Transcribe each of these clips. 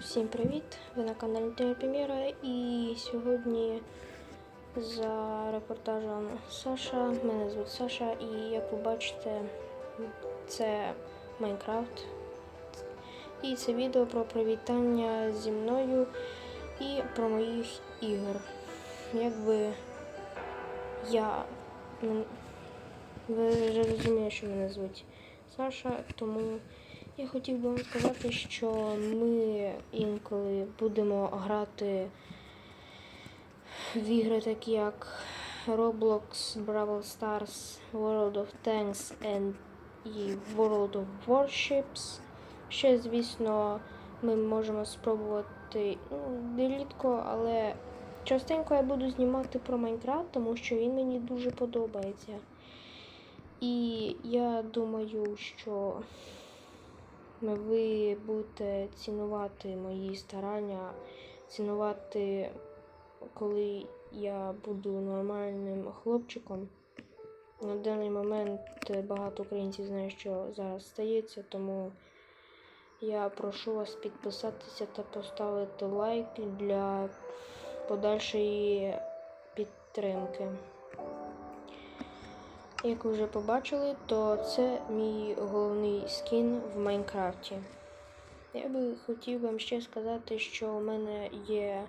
Всім привіт! Ви на каналі Телепрем'єра і сьогодні за репортажем Саша. Мене звуть Саша і як ви бачите, це Майнкрафт. І це відео про привітання зі мною і про моїх ігор. Якби я. Ви вже розумієте, що мене звуть Саша, тому я хотів би вам сказати, що ми інколи будемо грати в ігри, такі як Roblox, Brawl Stars, World of Tanks and і World of Warships. Ще, звісно, ми можемо спробувати ну, рідко, але частенько я буду знімати про Майнкрафт, тому що він мені дуже подобається. І я думаю, що ви будете цінувати мої старання, цінувати, коли я буду нормальним хлопчиком. На даний момент багато українців знають, що зараз стається, тому я прошу вас підписатися та поставити лайк для подальшої підтримки. Як ви вже побачили, то це мій головний скін в Майнкрафті. Я би хотів вам ще сказати, що у мене є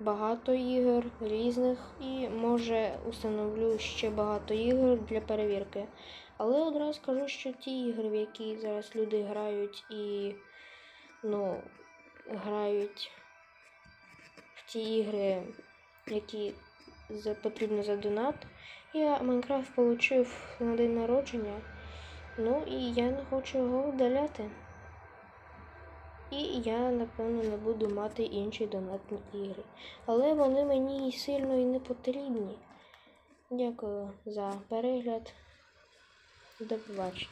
багато ігор різних і може установлю ще багато ігор для перевірки. Але одразу скажу, що ті ігри, в які зараз люди грають і ну, грають в ті ігри, які потрібно за донат. Я Майнкрафт отримав на день народження. Ну і я не хочу його видаляти. І я, напевно, не буду мати інші донатні ігри. Але вони мені сильно і не потрібні. Дякую за перегляд. До побачення.